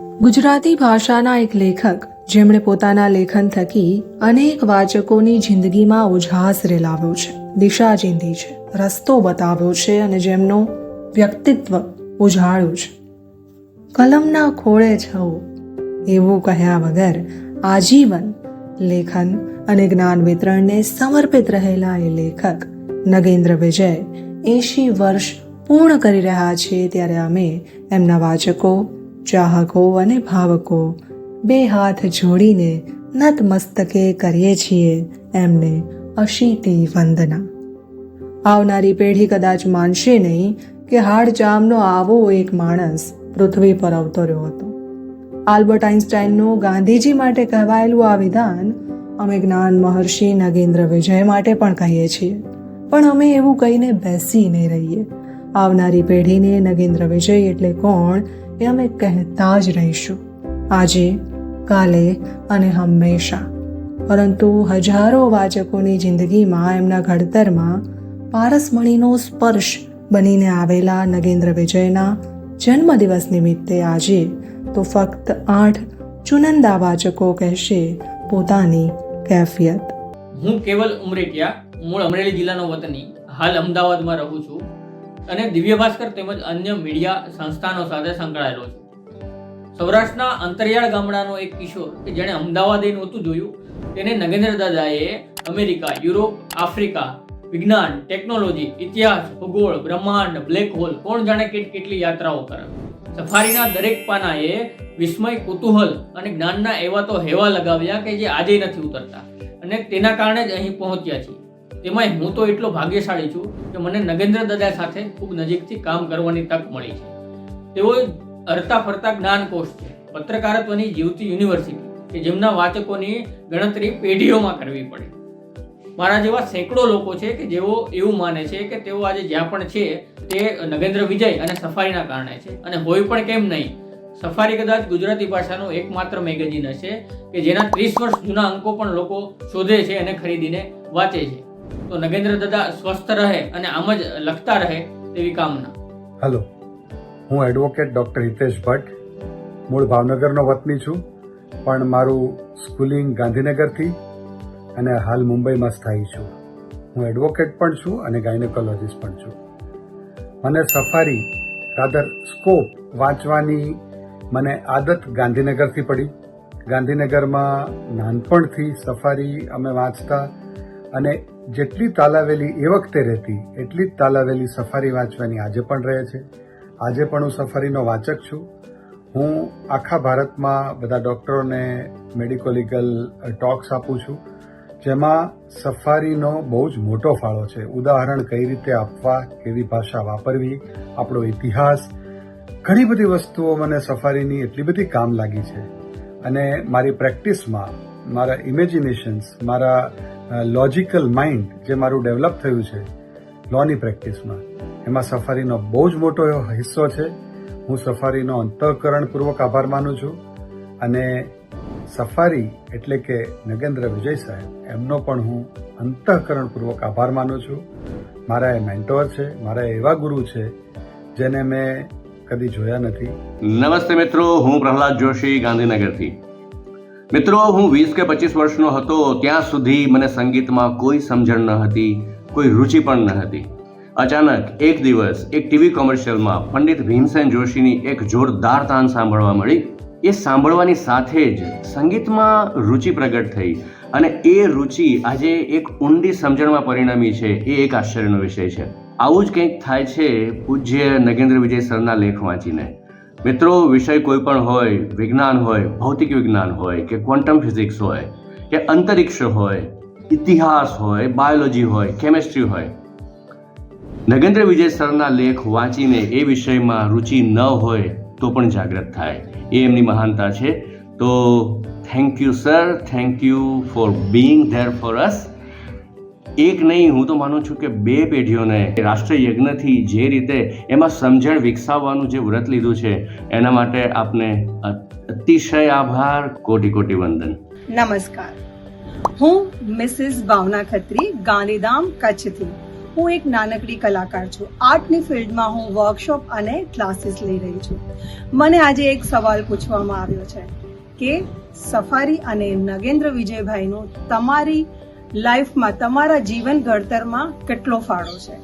ગુજરાતી ભાષાના એક લેખક, જેમણે પોતાના લેખન થકી અનેક વાચકોની જિંદગીમાં ઉજાસ રેલાવ્યો છે, દિશા ચીંધી છે, રસ્તો બતાવ્યો છે અને જેમનું વ્યક્તિત્વ ઉજાળ્યું છે. કલમના ખોળે છઓ એવું કહ્યા વગર આજીવન, લેખન અને જ્ઞાન વિતરણને સમર્પિત રહેલા એ લેખક નગેન્દ્ર વિજય એંશી વર્ષ પૂર્ણ કરી રહ્યા છે, ત્યારે અમે એમના વાચકો ચાહકો અને ભાવકો બે હાથ જોડીને નતમસ્તકે કરીએ છીએ એમને અશીતી વંદના. આવનારી પેઢી કદાચ માનશે નહીં કે હાડજામનો આવો એક માણસ પૃથ્વી પર અવતર્યો હતો. આલ્બર્ટ આઇન્સ્ટાઈનનું ગાંધીજી માટે કહેવાયેલું આ વિધાન અમે જ્ઞાન મહર્ષિ નગેન્દ્ર વિજય માટે પણ કહીએ છીએ. પણ અમે એવું કહીને બેસી નહીં રહીએ. આવનારી પેઢીને નગેન્દ્ર વિજય એટલે કોણ એ અમે કહેતા જ રહીશું. આજે, કાલે અને હંમેશા. પરંતુ હજારો વાચકોની જિંદગીમાં એમના ઘડતરમાં પારસમણીનો સ્પર્શ બનીને આવેલા નગેન્દ્ર વિજયના જન્મદિવસ નિમિત્તે આજે તો ફક્ત આઠ ચુનંદા વાચકો કહેશે પોતાની કેફિયત. હું કેવલ ઉમરેટિયા મૂળ અમરેલી જિલ્લાનો વતની, હાલ અમદાવાદમાં રહું છું. અને દિવ્ય ભાસ્કર તેમજ અન્ય મીડિયા સંસ્થાનો સાથે સંકળાયેલો છે. સૌરાષ્ટ્રના અંતરિયાળ ગામડાનો એક કિશોર કે જેણે અમદાવાદ એ નહોતું જોયું, તેને નગેન્દ્ર દાદાએ અમેરિકા, યુરોપ, આફ્રિકા, વિજ્ઞાન, ટેકનોલોજી, ઇતિહાસ, ભૂગોળ, બ્રહ્માંડ, બ્લેક હોલ કોણ જાણે કેટ કેટલી યાત્રાઓ કરાવી સફારીના દરેક પાનાએ વિસ્મય, કુતૂહલ અને જ્ઞાનના એવા તો હેવા લગાવ્યા કે જે આજે નથી ઉતરતા. અને તેના કારણે જ અહીં પહોંચ્યા છીએ. તેમાંય હું તો એટલો ભાગ્યશાળી છું કે મને નગેન્દ્ર દાદા સાથે ખૂબ નજીકથી કામ કરવાની તક મળી છે. તેઓ હરતા ફરતા જ્ઞાનકોશ છે, પત્રકારત્વની જીવતી યુનિવર્સિટી, કે જેમના વાચકોની ગણતરી પેઢીઓમાં કરવી પડે. મારા જેવા સેંકડો લોકો છે કે જેઓ એવું માને છે કે તેઓ આજે જ્યાં પણ છે, તે નગેન્દ્ર વિજય અને સફારીના કારણે છે. અને હોય પણ કેમ નહીં? સફારી કદાચ ગુજરાતી ભાષાનું એકમાત્ર મેગેઝિન હશે કે જેના ત્રીસ વર્ષ જૂના અંકો પણ લોકો શોધે છે અને ખરીદીને વાંચે છે. તો નગેન્દ્ર દાદા સ્વસ્થ રહે અને આમ જ લખતા રહે તેવી કામના. હલો, હું એડવોકેટ ડૉક્ટર હિતેશ ભટ્ટ, મૂળ ભાવનગરનો વતની છું, પણ મારું સ્કૂલિંગ ગાંધીનગરથી અને હાલ મુંબઈમાં સ્થાયી છું. હું એડવોકેટ પણ છું અને ગાયનેકોલોજીસ્ટ પણ છું. મને સફારી રાધર સ્કોપ વાંચવાની મને આદત ગાંધીનગરથી પડી. ગાંધીનગરમાં નાનપણથી સફારી અમે વાંચતા અને જેટલી તાલાવેલી એ વખતે રહેતી, એટલી જ તાલાવેલી સફારી વાંચવાની આજે પણ રહે છે. આજે પણ હું સફારીનો વાચક છું. હું આખા ભારતમાં બધા ડૉક્ટરોને મેડિકો લીગલ ટોક્સ આપું છું. જેમાં સફારીનો બહુ જ મોટો ફાળો છે. ઉદાહરણ કઈ રીતે આપવા, કેવી ભાષા વાપરવી, આપણો ઇતિહાસ, ઘણી બધી વસ્તુઓ મને સફારીની એટલી બધી કામ લાગી છે. અને મારી પ્રેક્ટિસમાં, મારા ઇમેજિનેશન્સ, મારા લોજિકલ માઇન્ડ જે મારું ડેવલપ થયું છે લોની પ્રેક્ટિસમાં એમાં સફારીનો બહુ જ મોટો એવો હિસ્સો છે. હું સફારીનો અંતઃકરણપૂર્વક આભાર માનું છું. અને સફારી એટલે કે નગેન્દ્ર વિજય સાહેબ, એમનો પણ હું અંતઃકરણપૂર્વક આભાર માનું છું. મારા એ મેન્ટોર છે, મારા એવા ગુરુ છે, જેને મેં કદી જોયા નથી. નમસ્તે મિત્રો, હું પ્રહલાદ જોશી ગાંધીનગરથી. મિત્રો, હું વીસ કે પચીસ વર્ષનો હતો, ત્યાં સુધી મને સંગીતમાં કોઈ સમજણ ન હતી, કોઈ રુચિ પણ ન હતી. અચાનક એક દિવસ એક ટીવી કોમર્શિયલમાં પંડિત ભીમસેન જોશીની એક જોરદાર તાન સાંભળવા મળી. એ સાંભળવાની સાથે જ સંગીતમાં રુચિ પ્રગટ થઈ અને એ રુચિ આજે એક ઊંડી સમજણમાં પરિણમી છે, એ એક આશ્ચર્યનો વિષય છે. આવું જ કંઈક થાય છે પૂજ્ય નગેન્દ્ર વિજય સરના લેખ વાંચીને. મિત્રો, વિષય કોઈ પણ હોય, વિજ્ઞાન હોય, ભૌતિક વિજ્ઞાન હોય, કે ક્વોન્ટમ ફિઝિક્સ હોય, કે અંતરિક્ષ હોય, ઇતિહાસ હોય બાયોલોજી હોય કેમેસ્ટ્રી હોય, નગેન્દ્ર વિજય સરના લેખ વાંચીને એ વિષયમાં રુચિ ન હોય તો પણ જાગૃત થાય. એ એમની મહાનતા છે. તો thank you sir thank you for being there for us એક નહીં, હું તો માનું છું કે બે પેઢીઓને રાષ્ટ્રયજ્ઞથી જે રીતે એમાં સમજણ વિકસાવવાનું જે વ્રત લીધું છે, એના માટે આપને અતિશય આભાર, કોટી કોટી વંદન. નમસ્કાર. હું મિસિસ ભાવના ખત્રી, ગાંધીધામ કચ્છથી. હું એક નાનકડી કલાકાર છું. આર્ટની ફિલ્ડમાં હું વર્કશોપ અને ક્લાસીસ લઈ રહી છું. મને આજે એક સવાલ પૂછવામાં આવ્યો છે કે, સફારી અને નગેન્દ્ર વિજયભાઈનું તમારી લાઈફમાં તમારા જીવન ઘડતરમાં કેટલો ફાળો છે?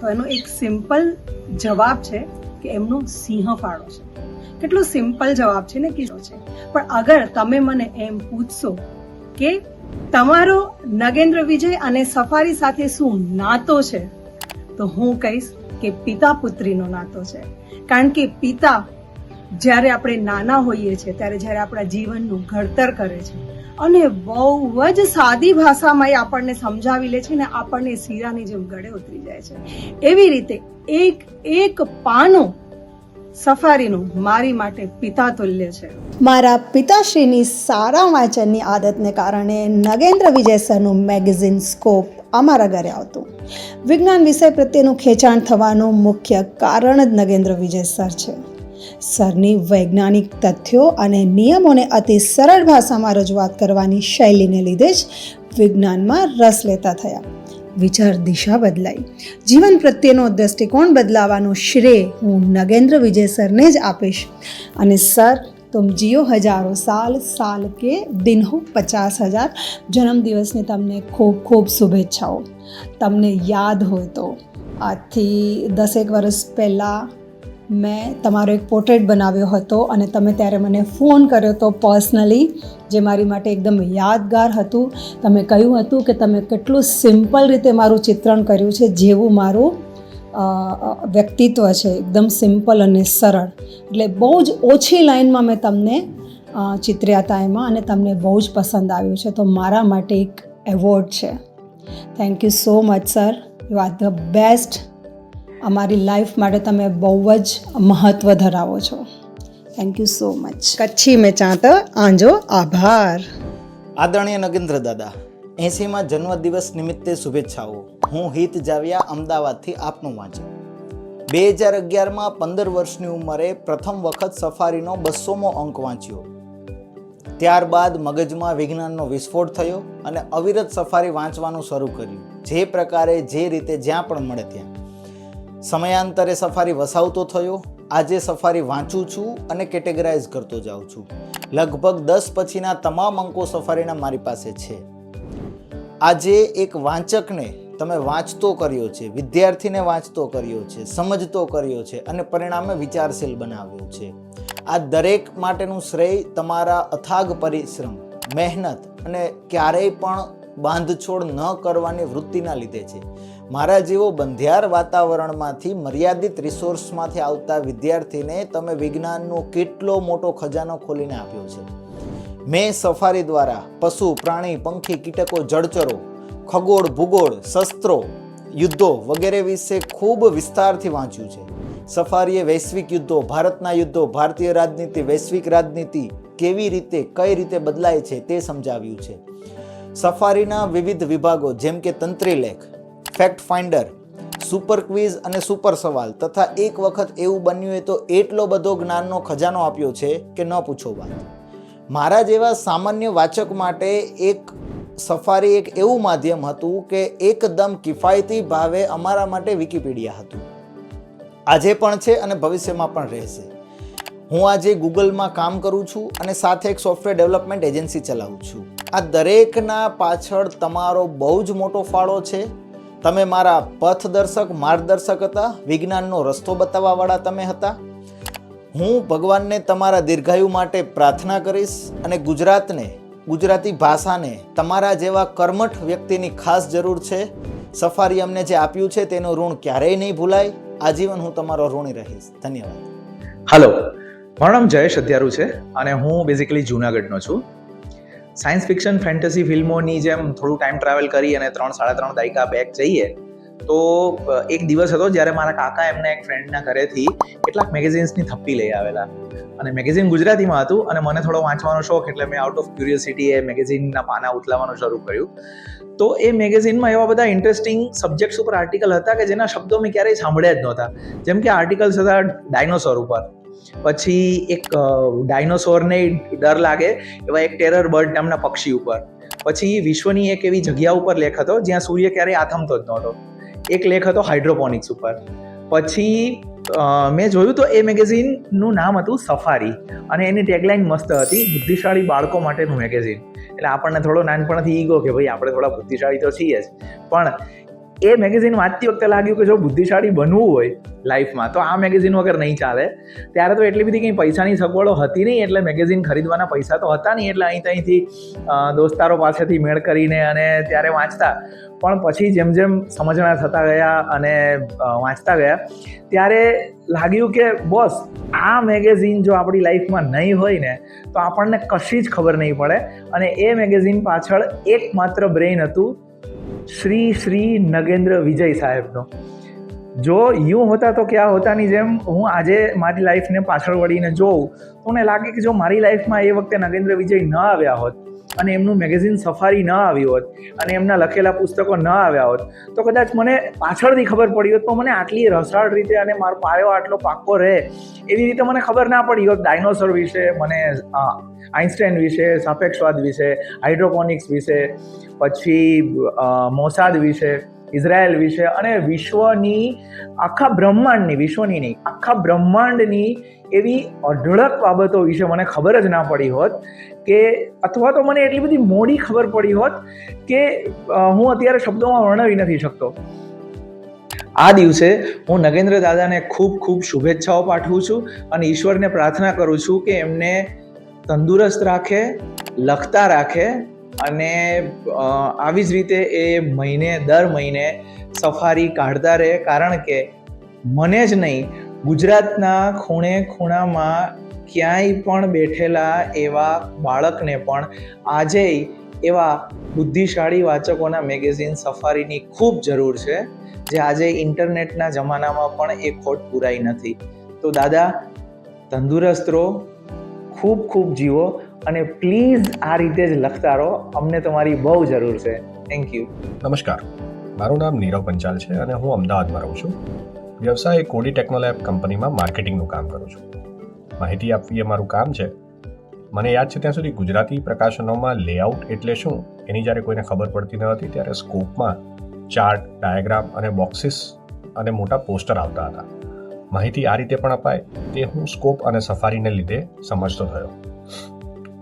તો એનો એક સિમ્પલ જવાબ છે કે એમનો સિંહ ફાળો છે. કેટલો સિમ્પલ જવાબ છે ને કીધો છે. પણ અગર તમે મને એમ પૂછશો કે તમારો નગેન્દ્ર વિજય અને સફારી સાથે શું નાતો છે, તો હું કહીશ કે પિતા પુત્રીનો નાતો છે. કારણ કે પિતા જ્યારે આપણે નાના હોઈએ છીએ, ત્યારે જ્યારે આપણા જીવનનું ઘડતર કરે છે અને બહુ જ સાદી ભાષામાં એ આપણને સમજાવી લે છે ને આપણને શીરાની જેમ ગળે ઉતરી જાય છે. એવી રીતે એક એક પાનું સફારીનું મારી માટે પિતા તુલ્ય છે. મારા પિતાશ્રીની સારા વાંચનની આદતને કારણે નગેન્દ્ર વિજય સરનું મેગેઝિન સ્કોપ અમારા ઘરે આવતું. વિજ્ઞાન વિષય પ્રત્યેનું ખેંચાણ થવાનું મુખ્ય કારણ જ નગેન્દ્ર વિજય સર છે. સરની વૈજ્ઞાનિક તથ્યો અને નિયમોને અતિ સરળ ભાષામાં રજૂઆત કરવાની શૈલીને લીધે જ વિજ્ઞાનમાં રસ લેતા થયા વિચાર દિશા બદલાઈ જીવન પ્રત્યેનો દ્રષ્ટિકોણ બદલાવાનો શ્રેય હું નગેન્દ્ર વિજય સરને જ આપીશ અને સર तुम जियो हजारों साल साल के दिन हो પચાસ હજાર જન્મદિવસની તમને ખૂબ ખૂબ શુભેચ્છાઓ તમને યાદ હોય તો આજથી દસેક વર્ષ પહેલાં મેં તમારો એક પોર્ટ્રેટ બનાવ્યો હતો અને તમે ત્યારે મને ફોન કર્યો હતો પર્સનલી, જે મારી માટે એકદમ યાદગાર હતું. તમે કહ્યું હતું કે તમે કેટલું સિમ્પલ રીતે મારું ચિત્રણ કર્યું છે, જેવું મારું વ્યક્તિત્વ છે, એકદમ સિમ્પલ અને સરળ. એટલે બહુ જ ઓછી લાઇનમાં મેં તમને ચિત્ર્યા હતા એમાં અને તમને બહુ જ પસંદ આવ્યું છે. તો મારા માટે એક એવોર્ડ છે. Thank you so much sir you are the best અમારી લાઈફ માટે તમે બહુ જ મહત્ત્વ ધરાવો છો. Thank you so much Kutchi મેં ચાંત આંજો આભાર. આદરણીય નગેન્દ્ર દાદા એસીમાં જન્મદિવસ નિમિત્તે શુભેચ્છાઓ. હું હિત જાવ્યા અમદાવાદથી આપનું વાંચું બે હજાર અગિયારમાં પંદર વર્ષની ઉંમરે પ્રથમ વખત સફારીનો બસોમો અંક વાંચ્યો. ત્યારબાદ મગજમાં વિજ્ઞાનનો વિસ્ફોટ થયો અને અવિરત સફારી વાંચવાનું શરૂ કર્યું. જે પ્રકારે જે રીતે જ્યાં પણ મળે ત્યાં. સમયાંતરે સફારી વસાવતો થયો. આજે સફારી વાંચું છું અને કેટેગરાઇઝ કરતો જાઉં છું. લગભગ દસ પછીના તમામ અંકો સફારીના મારી પાસે છે. આજે એક વાંચકને તમે વાંચતો કર્યો છે, વિદ્યાર્થીને વાંચતો કર્યો છે, સમજતો કર્યો છે અને પરિણામે વિચારશીલ બનાવ્યો છે. આ દરેક માટેનું શ્રેય તમારા અથાગ પરિશ્રમ, મહેનત અને ક્યારેય પણ બાંધછોડ ન કરવાની વૃત્તિના લીધે છે. મારા જેવો બંધિયાર વાતાવરણમાંથી મર્યાદિત રિસોર્સમાંથી આવતા વિદ્યાર્થીને તમે વિજ્ઞાનનો કેટલો મોટો ખજાનો ખોલીને આપ્યો છે? મેં સફારી દ્વારા પશુ, પ્રાણી, પંખી, કીટકો, જળચરો, ખગોળ, ભૂગોળ, શસ્ત્રો, યુદ્ધો વગેરે વિશે ખૂબ વિસ્તારથી વાંચ્યું છે. સફારીએ વૈશ્વિક યુદ્ધો, ભારતના યુદ્ધો, ભારતીય રાજનીતિ, વૈશ્વિક રાજનીતિ કેવી રીતે, કઈ રીતે બદલાય છે તે સમજાવ્યું છે. સફારીના વિવિધ વિભાગો જેમ કે તંત્રીલેખ ફેક્ટ ફાઇન્ડર, સુપર ક્વિઝ અને સુપર સવાલ તથા એક વખત એવું બન્યું હોય તો એટલો બધો જ્ઞાનનો ખજાનો આપ્યો છે કે ન પૂછો વાત. મારા જેવા સામાન્ય વાચક માટે એક સફારી એક એવું માધ્યમ હતું કે એકદમ કિફાયતી ભાવે અમારા માટે વિકિપીડિયા હતું. આજે પણ છે અને ભવિષ્યમાં પણ રહેશે. હું આજે ગૂગલમાં કામ કરું છું અને સાથે એક સોફ્ટવેર ડેવલપમેન્ટ એજન્સી ચલાવું છું. આ દરેકના પાછળ તમારો બહુ જ મોટો ફાળો છે તમે મારા પથદર્શક, માર્ગદર્શક હતા, વિજ્ઞાનનો રસ્તો બતાવવાવાળા તમે હતા. હું ભગવાનને તમારા દીર્ઘાયુ માટે પ્રાર્થના કરીશ અને ગુજરાતને, ગુજરાતી ભાષાને તમારા જેવા કર્મઠ વ્યક્તિની ખાસ જરૂર છે. સફારી અમને જે આપ્યું છે તેનું ઋણ ક્યારેય નહીં ભૂલાય. આજીવન હું તમારો ઋણી રહીશ. ધન્યવાદ. હલો મારું નામ જયેશ અત્યારું છે અને હું બેઝિકલી જુનાગઢનો છું. સાયન્સ ફિક્શન, ફેન્ટસી ફિલ્મોની જેમ થોડું ટાઈમ ટ્રાવેલ કરી અને ત્રણ, સાડા ત્રણ દાયકા બેક જઈએ, તો એક દિવસ હતો જ્યારે મારા કાકા એમના એક ફ્રેન્ડના ઘરેથી કેટલાક મેગેઝિન્સની થપ્પી લઈ આવેલા. અને મેગેઝિન ગુજરાતીમાં હતું અને મને થોડો વાંચવાનો શોખ એટલે મેં આઉટ ઓફ ક્યુરિયોસિટી એ મેગેઝિનના પાના ઉથલાવવાનું શરૂ કર્યું. તો એ મેગેઝિનમાં એવા બધા ઇન્ટરેસ્ટિંગ સબ્જેક્ટ્સ ઉપર આર્ટિકલ હતા કે જેના શબ્દો મેં ક્યારેય સાંભળ્યા જ નહોતા. જેમ કે આર્ટિકલ્સ હતા ડાયનોસોર ઉપર. પછી એક ડાયનોસોરને ડર લાગે એવા એક ટેરર બર્ડ નામના પક્ષી ઉપર. પછી વિશ્વની એક એવી જગ્યા ઉપર લેખ હતો જ્યાં સૂર્ય ક્યારેય આથમતો જ નહોતો. એક લેખ હતો હાઇડ્રોપોનિક્સ ઉપર. પછી મેં જોયું તો એ મેગેઝિનનું નામ હતું સફારી અને એની ટેગલાઇન મસ્ત હતી, બુદ્ધિશાળી બાળકો માટેનું મેગેઝિન. એટલે આપણને થોડો નાનપણથી ઈગો કે ભાઈ આપણે થોડા બુદ્ધિશાળી તો છીએ જ. પણ એ મેગેઝિન વાંચતી વખતે લાગ્યું કે જો બુદ્ધિશાળી બનવું હોય લાઈફમાં તો આ મેગેઝિન વગર નહીં ચાલે. ત્યારે તો એટલી બધી કંઈ પૈસાની સગવડો હતી નહીં, એટલે મેગેઝિન ખરીદવાના પૈસા તો હતા નહીં, એટલે અહીં ત્યાંથી દોસ્તારો પાસેથી મેળ કરીને અને ત્યારે વાંચતા. પણ પછી જેમ જેમ સમજણા થતા ગયા અને વાંચતા ગયા, ત્યારે લાગ્યું કે બોસ, આ મેગેઝિન જો આપણી લાઈફમાં નહીં હોય ને, તો આપણને કશી જ ખબર નહીં પડે. અને એ મેગેઝિન પાછળ એકમાત્ર બ્રેઇન હતું શ્રી શ્રી નગેન્દ્ર વિજય સાહેબનો. જો યુ હોતા તો ક્યાં હોતાની જેમ હું આજે મારી લાઈફને પાછળ વળીને જોઉં, તો મને લાગે કે જો મારી લાઈફમાં એ વખતે નગેન્દ્ર વિજય ન આવ્યા હોત અને એમનું મેગેઝિન સફારી ન આવ્યું હોત અને એમના લખેલા પુસ્તકો ન આવ્યા હોત, તો કદાચ મને પાછળથી ખબર પડી હોત તો મને આટલી રસાળ રીતે અને મારો પાયો આટલો પાક્કો રહે. એવી રીતે મને ખબર ના પડી હોત ડાયનોસોર વિશે, મને આઇન્સ્ટાઈન વિશે, સાપેક્ષવાદ વિશે, હાઇડ્રોપોનિક્સ વિશે, પછી મોસાદ વિશે. ઇઝરાયલ વિશે અને વિશ્વની આખા બ્રહ્માંડની, વિશ્વની નહીં, આખા બ્રહ્માંડની એવી અઢળક બાબતો વિશે મને ખબર જ ના પડી હોત કે, અથવા તો મને એટલી બધી મોડી ખબર પડી હોત કે હું અત્યારે શબ્દોમાં વર્ણવી નથી શકતો. આ દિવસે હું નગેન્દ્ર દાદાને ખૂબ ખૂબ શુભેચ્છાઓ પાઠવું છું અને ઈશ્વરને પ્રાર્થના કરું છું કે એમને તંદુરસ્ત રાખે, લખતા રાખે અને આવી જ રીતે એ મહિને, દર મહિને સફારી કાઢતા રહે. કારણ કે મને જ નહીં, ગુજરાતના ખૂણે ખૂણામાં ક્યાંય પણ બેઠેલા એવા બાળકને પણ આજે એવા બુદ્ધિશાળી વાચકોના મેગેઝિન સફારીની ખૂબ જરૂર છે, જે આજે ઇન્ટરનેટના જમાનામાં પણ એ ખોટ પૂરાઈ નથી. તો દાદા, તંદુરસ્ત રહો, ખૂબ ખૂબ જીવો. અને પ્લીઝ આ રીતે જ લખતા રહો. અમને તમારી બહુ જરૂર છે. થેન્ક યુ નમસ્કાર. મારું નામ નીરવ પંચાલ છે અને હું અમદાવાદમાં રહું છું. વ્યવસાય કોડી ટેકનોલેબ કંપનીમાં માર્કેટિંગનું કામ કરું છું. માહિતી આપવી એ મારું કામ છે. મને યાદ છે ત્યાં સુધી ગુજરાતી પ્રકાશનોમાં લેઆઉટ એટલે શું એની જ્યારે કોઈને ખબર પડતી ન હતી ત્યારે સ્કોપમાં ચાર્ટ ડાયાગ્રામ અને બોક્સિસ અને મોટા પોસ્ટર આવતા હતા. માહિતી આ રીતે પણ અપાય તે હું સ્કોપ અને સફારીને લીધે સમજતો થયો.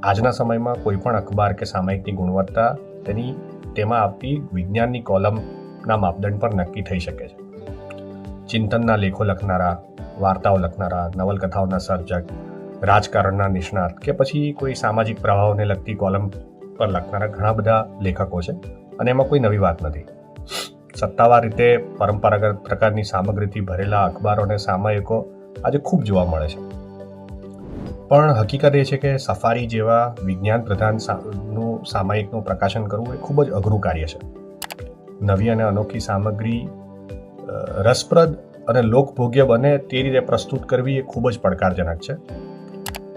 આજના સમયમાં કોઈ પણ અખબાર કે સામયિકની ગુણવત્તા તેની તેમાં આપતી વિજ્ઞાનની કોલમના માપદંડ પર નક્કી થઈ શકે છે. ચિંતનના લેખો લખનારા, વાર્તાઓ લખનારા, નવલકથાઓના સર્જક, રાજકારણના નિષ્ણાત કે પછી કોઈ સામાજિક પ્રભાવને લગતી કોલમ પર લખનારા ઘણા બધા લેખકો છે અને એમાં કોઈ નવી વાત નથી. સત્તાવાર રીતે પરંપરાગત પ્રકારની સામગ્રીથી ભરેલા અખબારો અને સામયિકો આજે ખૂબ જોવા મળે છે. પણ હકીકત એ છે કે સફારી જેવા વિજ્ઞાન પ્રધાનનું સામયિકનું પ્રકાશન કરવું એ ખૂબ જ અઘરું કાર્ય છે. નવી અને અનોખી સામગ્રી રસપ્રદ અને લોકભોગ્ય બને તે રીતે પ્રસ્તુત કરવી એ ખૂબ જ પડકારજનક છે.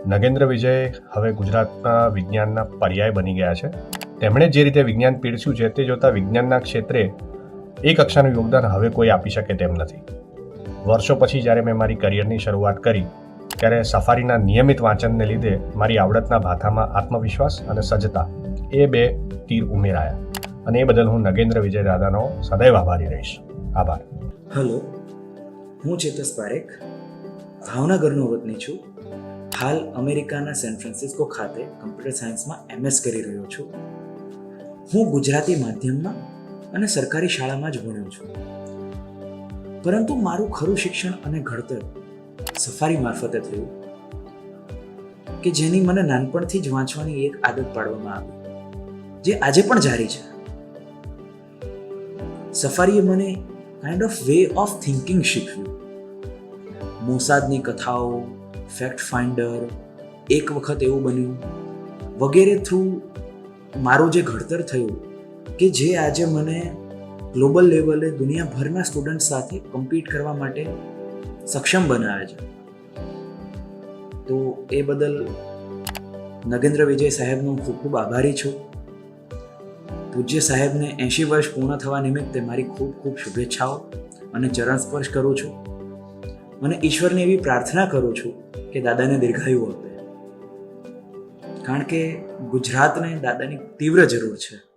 નગેન્દ્ર વિજય હવે ગુજરાતના વિજ્ઞાનના પર્યાય બની ગયા છે. તેમણે જે રીતે વિજ્ઞાન પીરસ્યું છે તે જોતાં વિજ્ઞાનના ક્ષેત્રે એ કક્ષાનું યોગદાન હવે કોઈ આપી શકે તેમ નથી. વર્ષો પછી જ્યારે મેં મારી કરિયરની શરૂઆત કરી ત્યારે સફારીના નિયમિત વાંચનને લીધે મારી આવડતના ભાથામાં આત્મવિશ્વાસ અને સજ્જતા એ બે તીર ઉમેરાયા અને એ બદલ હું નગેન્દ્ર વિજય દાદાનો સદૈવ આભારી રહીશ. આભાર. હલો, હું ચેતસ પારેખ, ભાવનગરનો વતની છું. હાલ અમેરિકાના સેન ફ્રાન્સિસ્કો ખાતે કમ્પ્યુટર સાયન્સમાં એમએસ કરી રહ્યો છું. હું ગુજરાતી માધ્યમમાં અને સરકારી શાળામાં જ ભણ્યો છું. પરંતુ મારું ખરું શિક્ષણ અને ઘડતર સફારી મારફતે થયું કે જેની મને નાનપણથી જ વાંચવાની એક આદત પાડવામાં આવી, જે આજે પણ જારી છે. સફારીએ મને kind of way of thinking શીખવ્યું મોસાદની કથાઓ ફેક્ટ ફાઇન્ડર એક વખત એવું બન્યું, વગેરે થ્રુ મારું જે ઘડતર થયું, કે જે આજે મને ગ્લોબલ લેવલે દુનિયાભરના સ્ટુડન્ટ સાથે કમ્પીટ કરવા માટે સક્ષમ બનાવે છે. તો એ બદલ નગેન્દ્ર વિજય સાહેબનો ખૂબ ખૂબ આભારી છું. પૂજ્ય સાહેબને એંશી વર્ષ પૂર્ણ થવા નિમિત્તે મારી ખૂબ ખૂબ શુભેચ્છાઓ અને ચરણ સ્પર્શ કરું છું. અને ઈશ્વરને એવી પ્રાર્થના કરું છું કે દાદાને દીર્ઘાયુ આપે કારણ કે ગુજરાતને દાદાની તીવ્ર જરૂર છે.